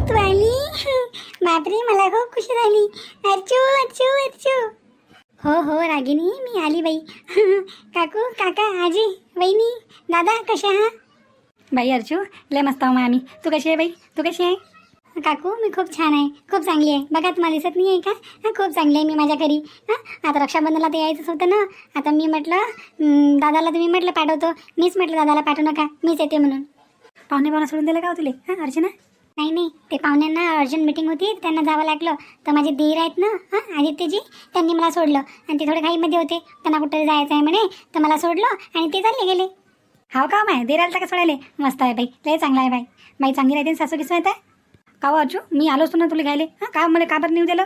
तू आली मला खूप खुशी झाली. अर्चू अर्चू अर्चू. हो हो रागिनी मी आली बाई. काकू काका आजी वहिनी दादा कशा आहात? बाई अर्जू लय मस्त आहो आम्ही तू कशी आहे बाई? तू कशी आहे? काकू मी खूप छान आहे. खूप चांगली आहे. बघा तुम्हाला दिसत नाही आहे का? हा, खूप चांगली आहे मी माझ्या घरी. हां आता रक्षाबंधनाला तर यायचंच होतं ना. आता मी म्हटलं हं, दादाला तुम्ही म्हटलं पाठवतो. मीच म्हटलं दादाला पाठवू नका. मीच येते म्हणून. पाहुणे पाहुणा सोडून दिलं का हो तुले? हां अर्चना? नाही नाही ते पाहुण्यांना अर्जंट मिटिंग होती त्यांना जावं लागलं. तर माझे देर आहेत ना हां आदित्यजी त्यांनी मला सोडलं. आणि ते थोडे घाईमध्ये होते त्यांना कुठे जायचं आहे म्हणे तर मला सोडलं आणि ते चालले गेले. हाव का हो, माय? देराला का सोडायले? मस्त आहे बाई लय चांगला आहे बाई. बाई चांगली राहते सासू किस येत आहे का हो अर्जू मी आलो असतो ना तुला घ्यायले. हां का? मला का बरं नेऊ दिलं?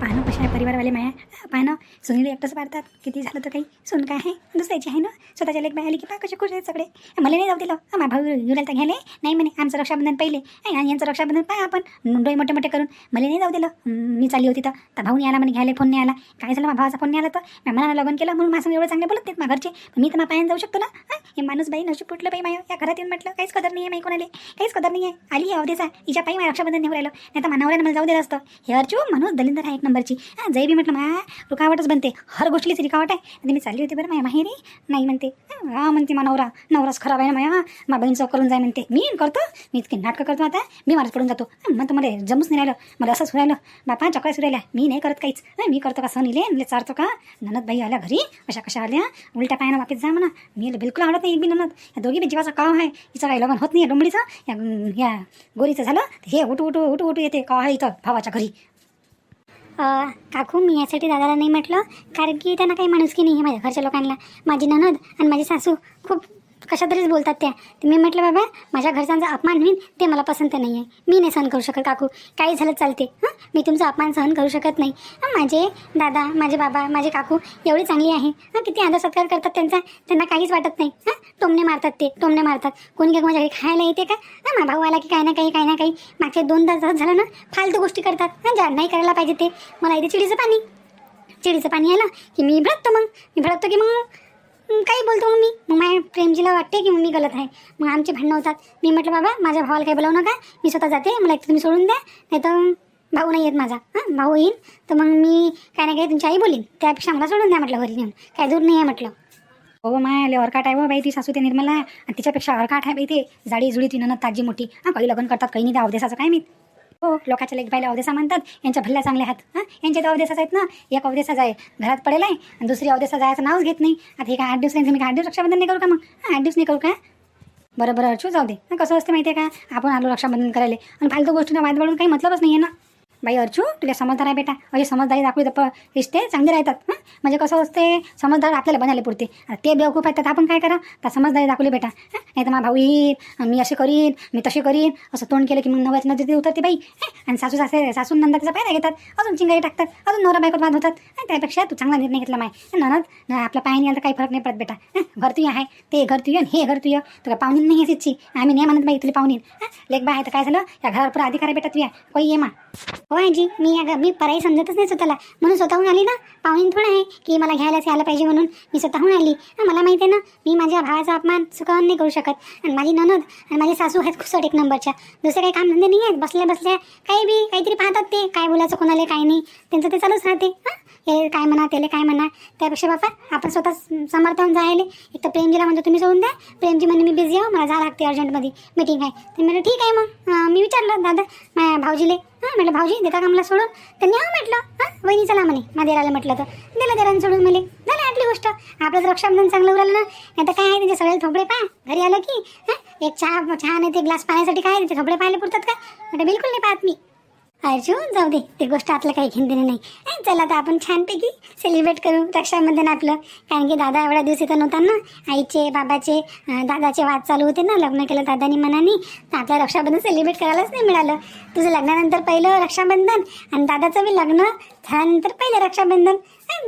पाहणं कशा परिवारवाले माया पाहणं सुनील एकटंच पाडतात. किती झालं तर काही सुन काय आहे? दुसऱ्याची आहे ना? स्वतःच्या लेख बाई आली की पा कसे खुश आहेत सगळे. मला नाही जाऊ दिलं. हा, माझा भाऊ युराला तर घ्यायला नाही म्हणे आमचं रक्षाबंधन पहिले. आणि यांचं रक्षाबंधन पाहा आपण. डोळे मोठे मोठे करून. मला नाही जाऊ दिलं. मी चालली होती तर. भाऊ नाही आला म्हणे घ्यायला फोन नाही आला. काय झालं? माझ्या भावाचा फोन नाही आला तर. मी मनानं लग्न केलं. म्हणून माझं एवढं चांगले बोलत नाहीत घरचे मी तर मग पायाने जाऊ शकतो ना? हे माणूस बाई नशी फुटलं बाई माया. या घरात येऊन म्हटलं काहीच कदर नाही आहे माई कोणाले. काहीच कदर नाही आहे आली आहे अवधेचा. हिच्या पायी माझ्या रक्षाबंधन निवडायला हो राहिलं. नाही तर मानावऱ्यानं मला जाऊ दिलं असतं. हे अर्जू माणूस दलिंदर आहे एक नंबरची. हा जय बी म्हटलं मा रुकावटच बनते. हर गोष्टीची रिकावट आहे. आणि मी चालली होती बरं माझ्या माहेरी. नाही म्हणते. हा म्हणते मा नवरा. नवराच खराब आहे ना माया. मा बहीण चौक करून जाय म्हणते. मी करतो? मी इतकी नाटकं करतो आता. मी मारत पडून जातो. मग तुम्हाला जमूच नाही राहिलं. मला असंच राहिलं. बापा चकाय सुरायला मी नाही करत काहीच. मी करतो का सण इले? चारतो का? ननद बाई आल्या घरी. अशा कशा आल्या? उलट्या पायानं वापस जा म्हणा. मी बिलकुल आवडत नाही एक बी ननद. या दोघी बी जीवाचा काव आहे? हिचं काही लग्न होत नाही डोंबडीचं या गोरीचं झालं? हे उठू उठू उठू उठू येते. का आहे इथं? भावाच्या घरी. काकू मी यासाठी दादाला नाही म्हटलं कारण की त्यांना काही माणुसकी नाही आहे माझ्या घरच्या लोकांना. माझी ननद आणि माझी सासू खूप कशा तरीच बोलतात त्या. तर मी म्हटलं बाबा माझ्या घरच्यांचा अपमान होईल ते मला पसंत नाही आहे मी नाही सहन करू शकत काकू. काही झालं चालते. हां? मी तुमचा अपमान सहन करू शकत नाही. माझे दादा माझे बाबा माझे काकू एवढी चांगली आहे. हां किती आदर सत्कार करतात त्यांचा. त्यांना काहीच वाटत नाही. हां? टोमणे मारतात ते टोमणे मारतात. कोणी काय माझ्या घरी खायला येते का? हां माझा भाऊ आला की काही ना काही काही ना काही. मागचे दोन तास झालं ना फालतू गोष्टी करतात. हां ज्या नाही करायला पाहिजे ते. मला इथे चिडीचं पाणी. चिडीचं पाणी आलं की मी भडकतो मग. मी भडकतो की मग काही बोलतो मग मी. मग माझ्या प्रेमजीला वाटते की मग मी गलत आहे. मग आमचे भांडणं होतात. मी म्हटलं बाबा माझ्या भावाला काही बोलावू नका. मी स्वतः जाते. मला एक तुम्ही सोडून द्या. नाही तर भाऊ नाही येत माझा. हां भाऊ येईन. तर मग मी काय नाही काही तुमची आई बोलीन. त्यापेक्षा मला सोडून द्या म्हटलं घरी नेऊन. काय दूर नाही आहे म्हटलं. हो, हो माय लय आहे हो बाई. ती सासू ते निर्मला आहे. आणि तिच्यापेक्षा ऑरकाट आहे बाई ते. जाडी जुडी ती ननद ताजी मोठी. हां काही लग्न करतात काही नाही. त्या अवदेशाचं काय मी? हो लोकांच्या लेख बाईला अवदेसा म्हणतात यांच्या भल्ल्या चांगल्या आहेत. हां? यांचे तर अवदेसाच आहेत ना. एक अवदेसाच आहे. घरात पडेल आहे. आणि दुसरी अवदेसा जायचं नावच घेत नाही. आता हे काय आठ दिवस नाही मी काय आठ दिवस रक्षाबंधन नाही करू का मग? हां आठ दिवस नाही करू का? बरं बरं अर्चू जाऊ दे. कसं असते माहिती आहे का? आपण आलो रक्षाबंधन करायला. आणि फालतू गोष्टींना वाद वाढून काही मतलबच नाही आहे ना. बाई अर्चू तुला समजदार आहे बेटा. अशी समजदारी दाखवली तर रिश्ते चांगले राहतात म्हणजे कसं असते समजदार आपल्याला बनायला पुरते. ते बेवकूफ आहेत तर आपण काय करा? तर समजदारी दाखवली बेटा नाही तर मा भाऊ येईल मी असे करीन मी तसे करीन असं तोंड केलं की मग नवऱ्याच्या नजरेत उतरते बाई आणि सासू सासे सासू नंदाचा त्याचा घेतात अजून चिंगाई टाकतात अजून नवरा बायकोत बांध होतात त्यापेक्षा तू चांगला निर्णय घेतला माय. ननद आपला आपल्या पायाने आलं तर काही फरक नाही पडत बेटा घर तुझी आहे ते घर तू हे घर तुझं तुला पाहुणी नाही आहे तिची आम्ही नाही म्हणत बाई तुला पाहुणी. लेख बा आहे तर काय झालं? या घरावर पुरा अधिकार आहे बेटा या कोई ये मा. हो आजी मी अगं मी पराई समजतच नाही स्वतःला. म्हणून स्वतःहून आली ना पाहुणे थोडं आहे की मला घ्यायलाच यायला पाहिजे म्हणून मी स्वतःहून आली. मला माहिती आहे ना मी माझ्या भावाचा अपमान सुखावून नाही करू शकत. आणि माझी ननद आणि माझे सासू आहेत खुसट एक नंबरच्या. दुसरे काही कामधंदे नाही आहेत बसल्या बसल्या काही बी काहीतरी पाहतात ते काय बोलायचं कोणाला काय नाही. त्यांचं ते चालूच राहते. हे काय म्हणा त्याला काय म्हणा. त्यापेक्षा बापा आपण स्वतः समर्थन जायले. एक तर प्रेमजीला म्हणतो तुम्ही सोडून द्या. प्रेमजी म्हणजे मी बिझी आहो हो, मला जावं लागते अर्जंटमध्ये मीटिंग आहे. तर म्हटलं ठीक आहे मग. मी विचारलं दादा माझ्या भाऊजीले हां म्हटलं भाऊजी देता का मला सोडून? त्यांनी हा म्हटलं हां वहिनी चला म्हणे मादेराला म्हटलं तर. दिलं देरानं सोडून मला झालं आटली गोष्ट. आपलं रक्षाबंधन चांगलं उरलं ना. नाही तर काय आहे त्यांचे सगळे थोपडे पाय? घरी आलं की हां एक चहा चहा नाही ते ग्लास पाण्यासाठी काय त्याचे थोबडे पाहिले पुरतात का? म्हटलं बिलकुल नाही पाहत मी. अर्जुन जाऊ दे. ते गोष्ट आपलं काही घेणं नाही. चला आता आपण छानपैकी सेलिब्रेट करू रक्षाबंधन आपलं. कारण की दादा एवढ्या दिवस इथं नव्हता ना. आईचे बाबाचे दादाचे वाद चालू होते ना. लग्न केलं दादानी मनाने. तर आपल्या रक्षाबंधन सेलिब्रेट करायलाच नाही मिळालं. तुझं लग्नानंतर पहिलं रक्षाबंधन आणि दादाचं बी लग्न झाल्यानंतर पहिलं रक्षाबंधन.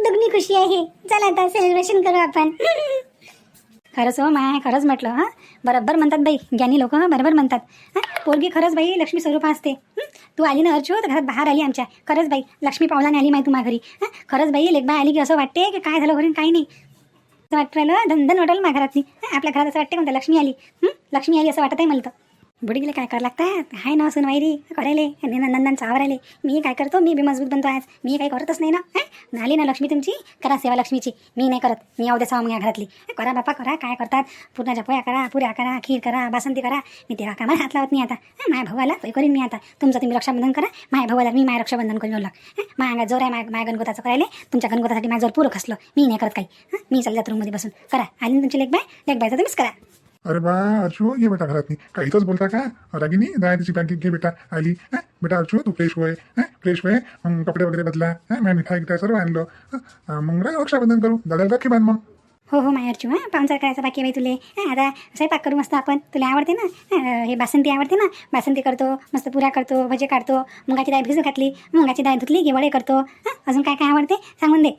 दुग्नी खुशी आहे. चला आता सेलिब्रेशन करू आपण. खरंच हो माय खरंच म्हटलं हां? बरोबर म्हणतात बाई ज्ञानी लोक बरोबर म्हणतात. हां? पोरगी खरंच बाई लक्ष्मी स्वरूप असते. तू आली ना अर्चू तर घरात बाहेर आली आमच्या. खरंच बाई लक्ष्मी पावलाने आली माय तुम्हा घरी. हां? खरंच बाई लेखबा आली की असं वाटते की काय झालं घरी काही नाही? असं वाटतं राहिलं धनधन वाटेल माझ्या घरातली. आपल्या घरात असं वाटते कोणतं? लक्ष्मी आली. लक्ष्मी आली असं वाटत आहे मला तर. बुडीला काय करावं लागतात? हाय ना असून वायरी करायले नंदनचा आवरायले मी काय करतो? मी बी मजबूत बनतो आज. मी काही करतच नाही ना? हं? आली ना लक्ष्मी तुमची? करा सेवा लक्ष्मीची. मी नाही करत. मी अवद्या सावा मग या घरातली. करा बापा करा. काय करतात? पुरणाच्या पोया करा पुऱ्या करा खीर करा बासंती करा. मी तेव्हा कामाला हात लावत नाही आता. माया माझ्या भावाला ते करीन मी आता. तुमचं तुम्ही रक्षाबंधन करा. माया भावाला मी माया रक्षाबंधन करून लाग. माया अंगात जोर आहे माया माया गणगोताचं करायले. तुमच्या गणगोतासाठी माझं जोर पुरं खसलो. मी नाही करत काही. मी चालले रूममध्ये बसून. करा. आली तुमची लेख बाय लेख बायचा तुम्हीच करा. अरे बा अर्चू ये बेटा घरात नाही इथंच बोलता का? रागिनी जाय तिची बँकेत घे बेटा आली. बेटा अर्चू तू फ्रेश होय. हं? फ्रेश होय? मग कपडे वगैरे बदला. हं? मिठाई गिठाई सर्व आणलो. मग रा- रक्षाबंधन करू. दादाला राखी बांध मग. हो हो मायारचू हां? पाहुणचार करायचा बाकी आहे बाई तुले. हां आता स्वयंपाक करू मस्त आपण. तुला आवडते ना? हे बासंती आवडते ना? बासंती करतो मस्त पुऱ्या करतो भजे काढतो मुगाची डाळ भिजू घातली मुगाची डाळ धुतली की वडे करतो अजून काय काय आवडते? सांगून दे.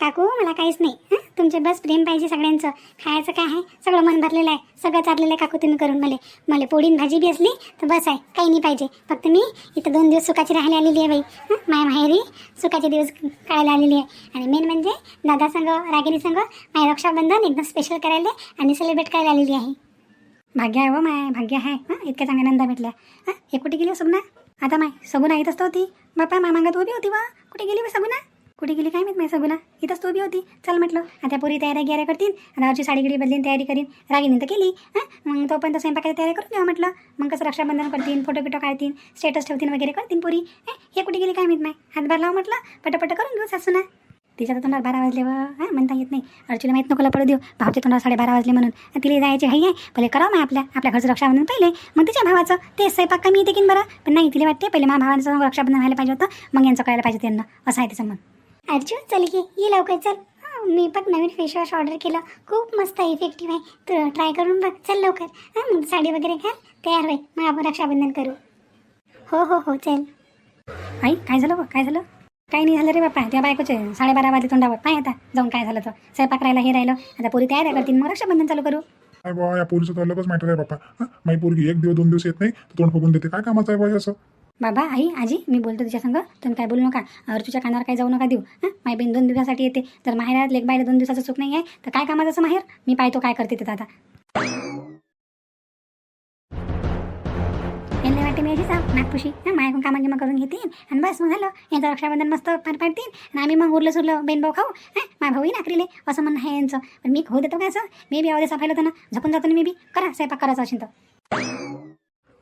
काकू मला काहीच नाही. हं? तुमचे बस प्रेम पाहिजे सगळ्यांचं. खायचं काय आहे? सगळं मन भरलेलं आहे. सगळं चाललेलं आहे काकू तुम्ही करून मला. मला पोळी भाजी बी असली तर बस आहे. काही नाही पाहिजे. फक्त मी इथं दोन दिवस सुखाची राहायला आलेली आहे बाई. माया माहेरी सुखाचे दिवस काढायला आलेली आहे. आणि मेन म्हणजे दादा संघ रागिनी संघ माय रक्षाबंधन एकदम स्पेशल करायला आणि सेलिब्रेट करायला आलेली आहे. भाग्य आहे हो व माय भाग्य आहे. हां? इतक्या चांगल्या नंदा भेटल्या. हां? हे कुठे गेली हो सगुना आता माय सगुना येत असतो होती बापा मामांगात उभी होती वा. कुठे गेली बा सगुना कुठे गेली काय माहीत नाही सगुना इथंच तू बी होती. चल म्हटलं. आता पुरी तयारी गिऱ्या करतील. आता साडी गिडी बदलीन तयारी करीन. रागिनी तर केली हां? मग तोपर्यंत स्वयंपाकाची तयारी करून घ्या म्हटलं. मग कसं रक्षाबंधन करतील फोटो बिटो काढतील स्टेटस ठेवतील वगैरे करतील पुरी. हे? कुठे गेली काय माहीत माय? हातभार लाव म्हटलं. पटापट करून घेऊ सासूना. तिच्या तर तोंडात बारा वाजले व हां? म्हणता येत नाही. अर्चूला माहीत नको पडू देऊ. भावच्या तोंडावर साडेबारा वाजले म्हणून. तिला जायचे हाई आहे. पहिले करावं मग आपल्या. आपल्या घरचं रक्षाबंधन पहिले. मग तिच्या भावाचं. ते स्वयंपाक कमी येते की बरं? पण नाही तिला वाटते पहिले माझ्या भावाचं रक्षाबंधन व्हायला पाहिजे होतं. मग यांचं करायला पाहिजे त्यांना. असं आहे तिचं मग अर्जुन चल की ये लवकर चल. मी पण नवीन फेशवॉश ऑर्डर केलं. खूप मस्त इफेक्टिव्ह आहे. तर ट्राय करून बघ. चल लवकर. हां मग साडी वगैरे घाल. तयार होईल मग आपण रक्षाबंधन करू. हो हो हो चल. आई काय झालं बा? काय झालं? काही नाही झालं रे बापा त्या बायकोचे साडेबारा वाजले तोंडावर. पाय आता. जाऊन काय झालं तर. स्वयंपाक राहिला हे राहिलं. आता पुरी तयारी करतील मग रक्षाबंधन चालू करू. काय बा या पोरीचं तर अलगच मॅटर आहे बापा माझी पोरगी एक दिवस दोन दिवस येत नाही. तोंड फुगून देते. काय कामाचं आहे बा असं? बाबा आई आजी मी बोलतो तुझ्या संग. तुम्ही काय बोलू नका. अर्चूच्या कानावर काय जाऊ नका देऊ. हां? माय बहीण दोन दिवसासाठी येते. तर माहेरात लेख बायला दोन दिवसाचं चूक नाही आहे तर काय कामाचं असं माहेर? मी पाहतो काय करते ते दादा. यांना वाटते मी अशीच आहो, नागपुशी हां? माझ्याकडून कामा करून घेतील आणि बस मग झालं. यांचं रक्षाबंधन मस्त पार पाडतील आणि आम्ही मग उरलं सुरलं बेन भाऊ खाऊ. हां? माझ्या भाऊही नाकरीले. असं म्हणणं आहे यांचं. पण मी होऊ देतो काय असं? मी बी अवधे सफायला होतं ना. झपून जातो ना मी बी. करा स्वयंपाक करायचा असेल तर.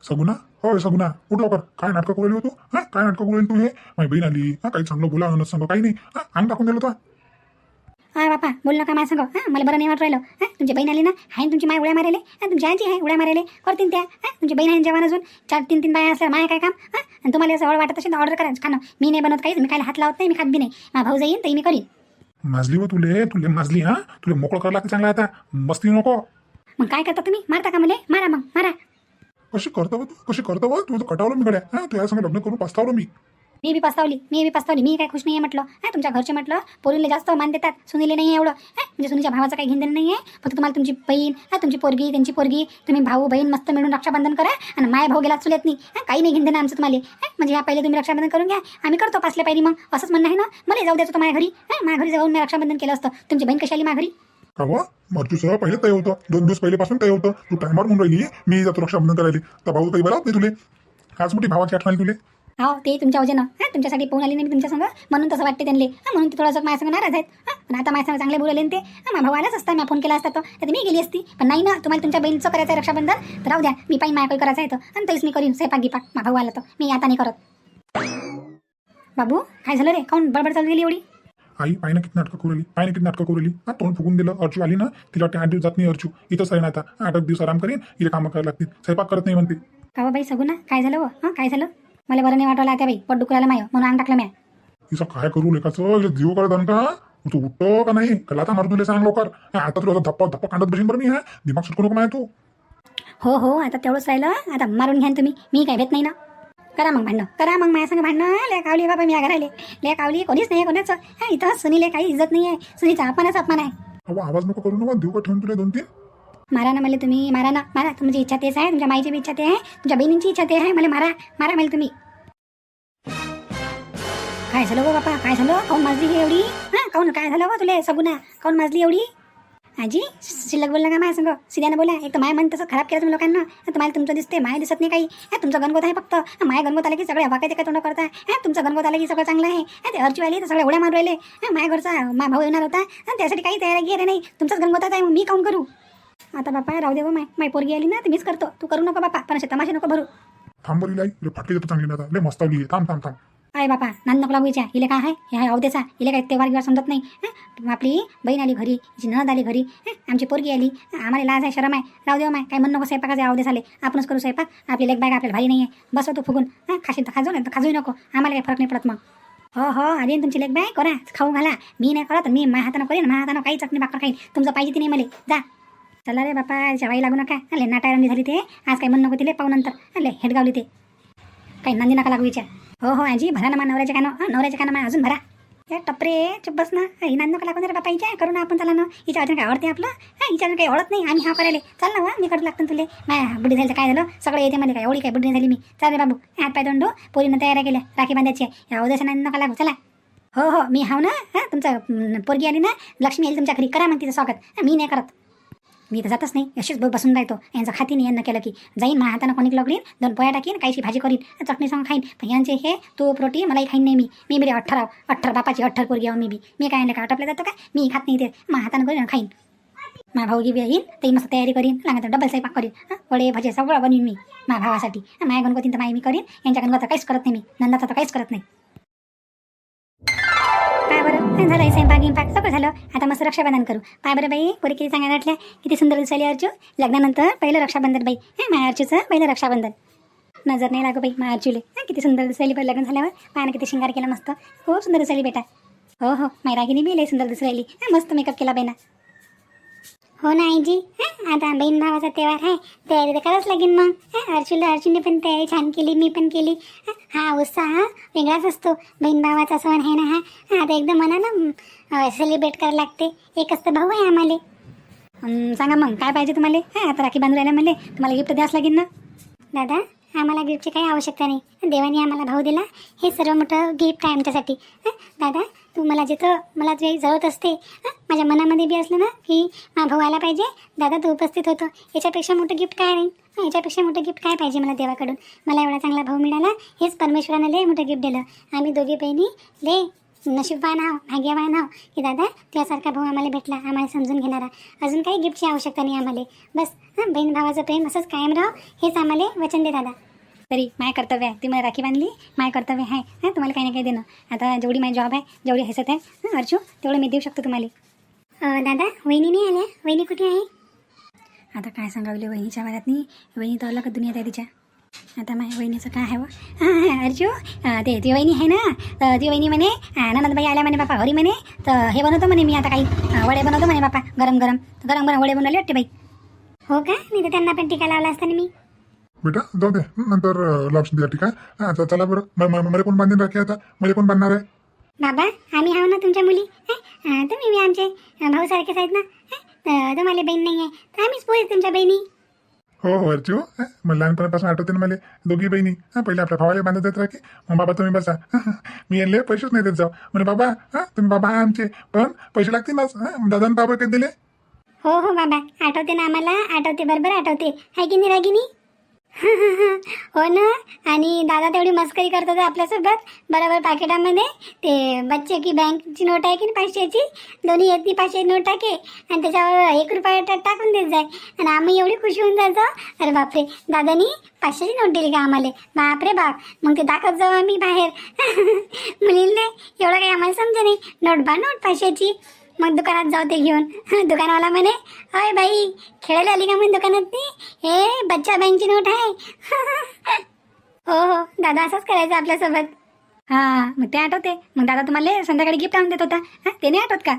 सगुना होय सगुना उठ लवकर. काय नाटकं करू राहिली हो? तू हा काय नाटकं करू राहिली तू हे? माझी बहीण आली. हा काही चांगलं बोला म्हणत सांगू काही नाही. हा अंग टाकून दिलं तो. हा बापा बोल नका माझ्या सांगो. हां मला बरं नाही वाटत राहिलं. हां तुमची बहीण आली ना? ना तुमची माय उड्या मारेले? हां तुमची आजी आहे उड्या मारेले? करतील त्या. हां तुमची बहीण आहे जेवण अजून? चार तीन तीन बाया असल्या माय काय काम? हां आणि तुम्हाला असं वाटत असेल तर ऑर्डर करा. खाणं. मी नाही बनवत काही मी खायला हात लावत नाही मी खात बी नाही. माझा भाऊ जाईन तर मी करीन. माजली व तुले तुले माजली हा? तुले मोकळं करायला लागते चांगला आता. मस्ती नको. मग काय करता तुम्ही? मारता का मला? मारा मग मारा. कशी करतो बा तू? कशी करतो बा? तू तर कटावलं मी गड्या हा तुझ्या संग लग्न करून पस्तावलं मी. मी बी पस्तावली मी बी पस्तावली मी काय खुश नाही आहे म्हटलं. हा तुमच्या घरचे म्हटलं पोरीला जास्त मान देतात सुनीले नाही आहे एवढं. हा म्हणजे सुनीच्या भावाचं काही घेणं नाही आहे फक्त तुम्हाला तुमची बहीण हा तुमची पोरगी त्यांची पोरगी तुम्ही भाऊ बहीण मस्त मिळून रक्षाबंधन करा आणि माय भाऊ गेला चुलेत नाही. हा काही नाही घेणं देणं आमचं तुम्हाला. हा म्हणजे ह्या पहिले तुम्ही रक्षाबंधन करून घ्या. आम्ही करतो पासल्या पाहिजे मग. असंच म्हणणं आहे ना? मला जाऊ द्यायचं माझ्या घरी. हा माझ्या घरी जाऊन मी रक्षाबंधन केलं असतं. तुमची बहीण कशी आली माझ्या घरी? का बा मरचूसह पहिले तय होतं. दोन दिवस पहिलेपासून तय होतं. तू टायमावर म्हणून राहिली. मी जातो रक्षाबंधन करायला. तर भाऊ काही बरं नाही तुले. आज मोठी भावाची आठवण तुले. हो ते तुमच्या वजन हां तुमच्यासाठी पोहून आली नाही मी तुमच्या संग. म्हणून तसं वाटते त्यांनी म्हणून ते थोडंसं माझ्या संग नाराज आहेत. हां पण आता माझ्या संग चांगले बोलले ते. हां भाऊ आलाच असता. मी फोन केला असता तो. तर मी गेली असती. पण नाही ना तुम्हाला तुमच्या बहिणीचं करायचं आहे रक्षाबंधन तर राहू द्या. मी पाहिजे माझ्या काही करायचं आहे तर. आणि तरीच मी करीन. स्वयंपाक गिपाक. माझा भाऊ आला तर मी आता नाही करत. बाबू काय झालं रे? काऊन बडबड चालू गेली एवढी? आई पाहिजे किती नाटकं करू राहिली? पाहिजे किती नाटकं करू हा तोंड फुगून दिलं अर्चू आली ना तिला वाटते आठ दिवस जात नाही अर्चू. इथंच राहीन आता. आठ दिवस आराम करीन इथे कामं करायला लागतील. स्वयंपाक करत नाही म्हणते. का बाई सगू ना. काय झालं हो काय झालं? मला बरं नाही वाटवलं आता बाई. पोट दुखरायला माय. म्हणून अंग टाकलं म्या. तिचं काय करू लेखाचं जीव करत का? तू उठतो का नाही? कला आता मारून तुला सांग लवकर. हा, आता तुला धप्पा धप्पा कांडत बसीन बरं मी हा. दिमाग सुटको नको नाही तू. हो हो आता तेवढंच राहिलं. आता मारून घ्या ना तुम्ही. मी काय भेट नाही ना. करा मग भांडणं. करा मग माझ्या संग भांडणं. ले कावली बाबा मी घराले. ले कावली कोणीच नाही कोणाचं. हा इथं सुनीले काही इज्जत नाही आहे सुनीचा अपमानच अपमान आहे. अहो आवाज नको करू नका. देऊ का ठेवून तुला दोन तीन? मारा ना मला तुम्ही मारा ना मारा तुमची इच्छा तेच आहे तुमच्या माईची बी इच्छा ते आहे तुमच्या बहिणींची इच्छा ते आहे मला मारा मारा मला तुम्ही. काय झालं गो बापा? काय झालं? काऊन माजली ही एवढी? हा काऊन काय झालं गो तुला? सगुना काऊन माजली एवढी? आजी शिल्लक बोलला का माया संग? सिद्यानं बोला. एक तर माय मन तसं खराब केलं तुम्ही लोकांना. तुम्हाला तुमचं दिसते माय दिसत नाही काही. हा, तुमचं गणगोत आहे फक्त. माय गणगोत आलं की सगळे हवा काय तोंड करता हा, तुमचं गणगोत आलं की सगळं चांगलं आहे. हा, ते अर्ची आली तर सगळे उड्या मारू राहिले. हा, घरचा माय भाऊ येणार होता. त्यासाठी काही तयारी गेले नाही. तुमचाच गणगोतात आहे. मग मी काउन करू? आता बापा राहू दे माय. माय पोरगी आली ना तर मीच करतो. तू करू नको बापा. पण असे तमाशे नको भरू. थांबली लाई रे देतो चांगली. आता लय मस्त थांब थांब थांब. अरे बापा नान नको लागू हिच्या इले काय आहे? हे आहे अवधेचा इले काय तेव्हार गिवार समजत नाही. आपली बहीण आली घरी हिची नणद आली घरी. हं? आमची पोरगी आली. आम्हाला लाज आहे शरम आहे. राहू देऊ माय काय म्हण नको स्वयंपाकाचे अवधेस आले आपणच करू स्वयंपाक. आपली लेख बाग आपल्याला भारी नाही आहे बसव हो तू फुगून. हां? खाशील तर खाजू नाही तर खाजूही नको. आम्हाला काही फरक नाही पडत मग. हो हो आली तुमची लेख बाय करा. खाऊ घाला. मी नाही करत मी माझ्या हातानं करेन. माझ्या हातानं काही चटणी भाकर खाईन. तुमचं पाहिजे ती नाही मला. जा. चला रे बापा जेवाई लागू नका. अले नाटायरंडी झाली ते. आज काय म्हण नको तिले पाहू नंतर. अले हेडगावली ते. काही नंदी नका लागू विचार हो हो आजी भरा ना मा नवऱ्याच्या कानं. हं, नवऱ्याच्या कानं मा अजून भरा. या टपरे चुप बस ना. ही नांद नका लागून रे बापा हिच्या करू ना आपण चला ना. हिच्या अजून काय आवडते आपलं? हा हिच्या अजून काही आवडत नाही आम्ही हा करायला. चाल ना वा मी करू लागतो तुले. माय बुड्डी झाली तर काय झालं? सगळं येते मध्ये काय एवढी काय बुड्डी झाली मी. चाल रे बाबू हात पाय दोंडू पोरीनं तयार केल्या राखी बांधायची आहे. या उद्याच्या नका लागू चला. हो हो मी हाव ना हां तुमचं पोरगी आली ना लक्ष्मी आली तुमच्या घरी करा मग तिचं स्वागत. मी नाही करत. मी तर जातच नाही. अशीच बसून राहतो. यांचं खाती नाही यांना केलं की. जाईन मा हातानं कोणी लगडीन दोन पोया टाकीन काहीशी भाजी करीन. चटणी सांग खाईन. पण यांचे हे तू प्रोटीन मलाही खाईन नाही मी. मी बी अठरा अठरा बापाची अठ्ठर पोरगी आहो मी बी. मी काय नाही का आटपल्या जातो का? मी खात नाही ते. मा हातानं करीन खाईन. मा भाऊगी बी येईन ते मस्त तयारी करीन. लागत डबल स्वयंपाक करीन. वडे भजे सगळं बनवीन मी. माझ्या भावासाठी. माझ्या गणपतीन तर माई मी करीन. यांच्या गणपती काहीच करत नाही मी. नंदाचा तर काहीच करत नाही. झालं स्वयंपाक गिंपाक सगळं झालं. आता मस्त रक्षाबंधन करू. पाय बरं बाई पोरी किती चांगल्या वाटल्या किती सुंदर दिसायली अर्जू. लग्नानंतर पहिलं रक्षाबंधन बाई. हां माझ्या अर्जूचं पहिलं रक्षाबंधन. नजर नाही लागू बाई माझ्या अर्जूले. हां किती सुंदर दिसायली लग्न झाल्यावर. पायानं किती शिंगार केला मस्त. खूप सुंदर दिसायली बेटा. हो हो माझी रागिनी बी लई सुंदर दिसायली. हां मस्त मेकअप केला बेना हो ना आईजी? हं, आता बहीण भावाचा तेव्हार आहे तयारी तर करावंच लागेल मग. हं, अर्जुनला अर्जुनने पण तयारी छान केली मी पण केली. हा उत्साह वेगळाच असतो. बहीण भावाचा सण आहे ना हा आता एकदम मनानं सेलिब्रेट करायला लागते. एकच तर भाऊ आहे आम्हाला. सांगा मग काय पाहिजे तुम्हाला? हां आता राखी बांधून राहिल्या म्हणले तुम्हाला गिफ्ट द्यावंच लागेल ना? दादा आम्हाला गिफ्टची काही आवश्यकता नाही. देवाने आम्हाला भाऊ दिला. हे सर्व मोठं गिफ्ट आहे आमच्यासाठी. दादा तू मला जिथं मला जे जळत असते माझ्या मनामध्ये बी असलं ना की माझा भाऊ आला पाहिजे. दादा तू उपस्थित होतो. याच्यापेक्षा मोठं गिफ्ट काय नाही याच्यापेक्षा मोठं गिफ्ट काय पाहिजे मला देवाकडून? मला एवढा चांगला भाऊ मिळाला हेच परमेश्वरानं लय मोठं गिफ्ट दिलं. आम्ही दोघी बहिणी लय नशीबवान आहो भाग्यवान आहो की दादा तुझ्यासारखा भाऊ आम्हाला भेटला आम्हाला समजून घेणारा. अजून काही गिफ्टची आवश्यकता नाही आम्हाला. बस हां बहीण भावाचं प्रेम असंच कायम राहो. हेच आम्हाला वचन दे दादा. तरी माय कर्तव्य आहे. ती मला राखी बांधली. माय कर्तव्य आहे. हां तुम्हाला काही ना काही देणं. आता जेवढी माझी जॉब आहे जेवढी हसत आहे हं, अर्जू तेवढं मी देऊ शकतो तुम्हाला. दादा वहिनी नाही आल्या? वहिनी कुठे आहे? आता काय सांगावले वहिनीच्या वाऱ्यात नाही वहिनी तर अलग दुनियात आहे तिच्या. आता माझ्या वहिनीचं काय आहे व हां अर्जू ते ती वहिनी आहे ना? तर ती वहिनी म्हणे अं, ननदबाई आल्या म्हणे बापा घरी म्हणे. तर हे बनवतो म्हणे मी आता काही वडे बनवतो म्हणे बापा गरम गरम. गरम गरम वडे बनवले वाटते बाई. हो का? नाही तर त्यांना पण टीका लावला असता ना मी. बेटा जाऊ दे. नंतर लावशील तिला ठीक आहे आता चला बरं. म- म- मला कोण बांधीन राखी आता? मला कोण बांधणार आहे? बाबा आम्ही आहो ना तुमच्या मुली. तुम्ही आमचे भाऊ सारखेच आहेत ना? तुम्हाला बहीण नाही आहे तर आम्हीच पोहेच तुमच्या बहिणी. हो हो अर्जू हो. मला लहानपणापासून आठवते ना मला. दोघी बहिणी. हां पहिले आपल्या भावाला बांधत देत राखी. मग बाबा तुम्ही बसा. मी यांना पैसेच नाही देत जाऊ. म्हणे बाबा हा तुम्ही बाबा हा आमचे. पण पैसे लागतील ना दादा बाबा कधी दिले. हो हो बाबा. आठवते ना आम्हाला. आठवते बरोबर आठवते. आहे की नाही रागिनी? हो ना? आणि दादा तेवढी मस्करी करत होता आपल्यासोबत बरोबर पाकिटामध्ये? ते बच्चे की बँकची नोट आहे की नाही पाचशेची दोन्ही येत पाचशे नोट टाके आणि त्याच्यावर एक रुपया टाकून देत जाय. आणि आम्ही एवढी खुशी होऊन जायचो. अरे बापरे! दादानी पाचशेची नोट दिली का आम्हाला? बापरे बाप! मग ते दाखवत जाऊ आम्ही बाहेर. मुलींना एवढं काही आम्हाला समजे नाही. नोट बा नोट पाचशेची मग दुकानात जाऊ ते घेऊन. दुकानवाला म्हणे अय बाई खेळायला आली का म्हणे दुकानात ती? हे बच्चा बँकची नोट आहे. हो हो दादा असंच करायचं आपल्यासोबत. हां मग ते आठवते. मग दादा तुम्हाला संध्याकाळी गिफ्ट आणून देत होता. हां ते नाही आठवत का?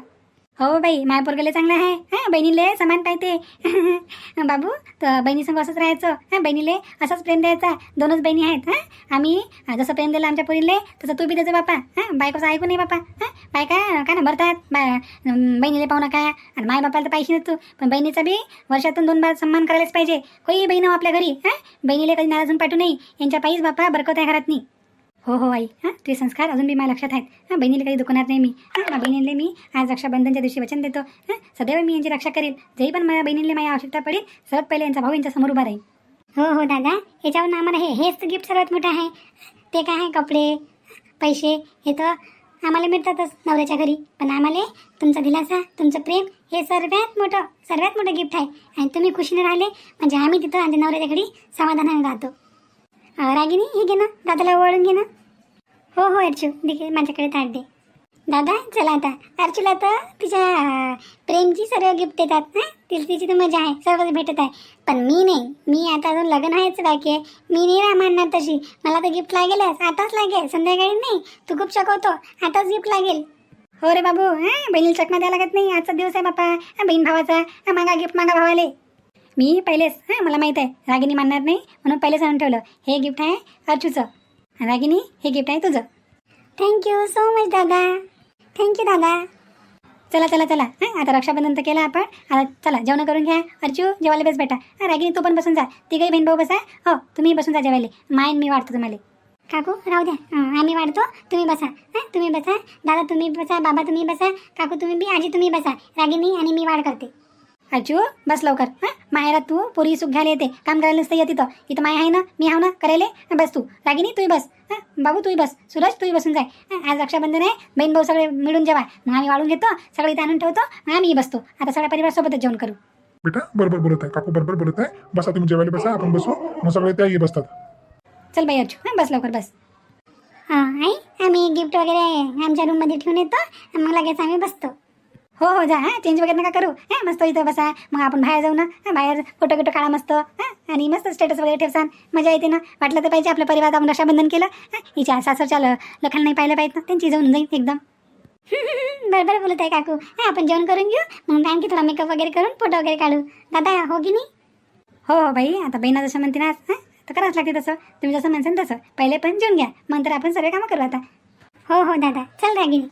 हो बाई माय पोरगेले चांगलं आहे. हां बहिणीले समान पाहिजे. बाबू तर बहिणीसंग असंच राहायचं. हां बहिणीले असंच प्रेम द्यायचा. दोनच बहिणी आहेत. हां आम्ही जसं प्रेम दिलं आमच्या पोरीले तसं तू बी त्याचं बापा. हां बायकोचं ऐकू नाही बापा. हां बायका का ना भरतात बा बहिणीले पाहू नका. आणि माय बापाला तर पाहिजे तू. पण बहिणीचा बी वर्षातून दोन बार सन्मान करायलाच पाहिजे. कोई बहीण हो आपल्या घरी. हां बहिणीले कधी नाराजून पाठवू नाही यांच्या पायीच बापा बरकत आहे घरात नाही हो हो आई. हां तुझे संस्कार अजून बी माझ्या लक्षात आहेत. हां बहिणीला काही दुखणार नाही मी. हां माझ्या बहिणीला मी आज रक्षाबंधनच्या दिवशी वचन देतो. हां सदैव मी यांची रक्षा करेल. जेही पण माझ्या बहिणीला माझी आवश्यकता पडेल सर्वात पहिले यांचा भाऊ यांच्या समोर उभा राहील. हो हो दादा. याच्यावरून आम्हाला हे हेच गिफ्ट सर्वात मोठं आहे. ते काय आहे? कपडे पैसे हे तर आम्हाला मिळतातच नवऱ्याच्या घरी. पण आम्हाला तुमचा दिलासा तुमचं प्रेम हे सर्वात मोठं सर्वात मोठं गिफ्ट आहे. आणि तुम्ही खुशीने राहिले म्हणजे आम्ही तिथं आमच्या नवऱ्याच्या घरी समाधानाने राहतो. रागिनी हे घे ना दादाला वळून घे ना हो हो अर्चू दिघे माझ्याकडे ताट दे दादा चला आता अर्चूला तर तिच्या प्रेमची सर्व गिफ्ट येतात ना तिला तिची तर मजा आहे सर्वच भेटत आहे पण मी नाही मी आता अजून लग्न व्हायचं बाकी आहे मी नाही राह मानणार तशी मला तर गिफ्ट लागेलच आताच लागेल संध्याकाळी नाही तू खूप शकवतो आताच गिफ्ट लागेल हो रे बाबू हां बहिणीला चकमा द्यायला लागत नाही आजचा दिवस आहे बापा बहीण भावाचा मागा गिफ्ट मागा भावाले मी पहिलेच हां मला माहीत आहे. रागिनी मानणार नाही म्हणून पहिलेच आणून ठेवलं. हे गिफ्ट आहे अर्चूचं. रागिनी हे गिफ्ट आहे तुझं. थँक्यू सो मच दादा. थँक्यू दादा. चला चला चला. हां आता रक्षाबंधन तर केलं आपण. आता चला जेवण करून घ्या. अर्चू जेवायला बेस बेटा. हां रागिनी तू पण बसून जा. तिघही बहीण भाऊ बसा. हो तुम्ही बसून जा जेवायला. माईन मी वाटतो तुम्हाला. काकू राहू द्या. आम्ही वाढतो तुम्ही बसा. हां तुम्ही बसा. दादा तुम्ही बसा. बाबा तुम्ही बसा. काकू तुम्ही बी आजी तुम्ही बसा. रागिनी आणि मी वाढ करते. अर्चू बस लवकर. हां? मायरा तू पोरी सुख घ्यायला येते. काम करायला नसतं येत तिथं. इथं माय आहे ना मी हाव ना करायला? हं, बस तू. रागिनी तूही बस. हां? बाबू तूही बस. सूरज तूही बसून जाय. हां आज रक्षाबंधन आहे. बहीण भाऊ सगळे मिळून जेवा. मग आम्ही वाढून घेतो सगळे इथं आणून ठेवतो मग आम्ही बसतो. आता सगळ्या परिवारासोबतच जेवण करू. बेटा बरोबर बोलत आहे. काकू बरोबर बोलत आहे. बसा तुम्ही जेवायला बसा. आपण बसू. मग सगळे त्या ये बसतात. चल बाई अर्चू हां बस लवकर बस. हां आई आम्ही गिफ्ट वगैरे आमच्या रूममध्ये ठेवून येतो. मग लगेच आम्ही बसतो. हो हो जा हां चेंज वगैरे नका करू. हां मस्त इथं बसा. मग आपण बाहेर जाऊ ना. हां बाहेर फोटो गिटो काढा मस्त. हां आणि मस्त स्टेटस वगैरे ठेवसान मजा येते ना. वाटलं तर पाहिजे आपल्या परिवारात आपण रक्षाबंधन केलं. हां हिच्या सासरच्या ल- लखाला नाही पाहिलं पाहिजे ना. त्यांची जाऊन जाईल एकदम. बरोबर बोलत आहे काकू. हां आपण जेवण करून घेऊ. मग आणखी थोडा मेकअप वगैरे करून फोटो वगैरे काढू. दादा हो की नाही? हो हो बाई. आता बहिणा जसं म्हणते ना हां तर करावंच लागते तसं. तुम्ही जसं म्हणसान तसं. पहिले पण जेवून घ्या. नंतर आपण सगळे कामं करू आता. हो हो दादा. चल रागिनी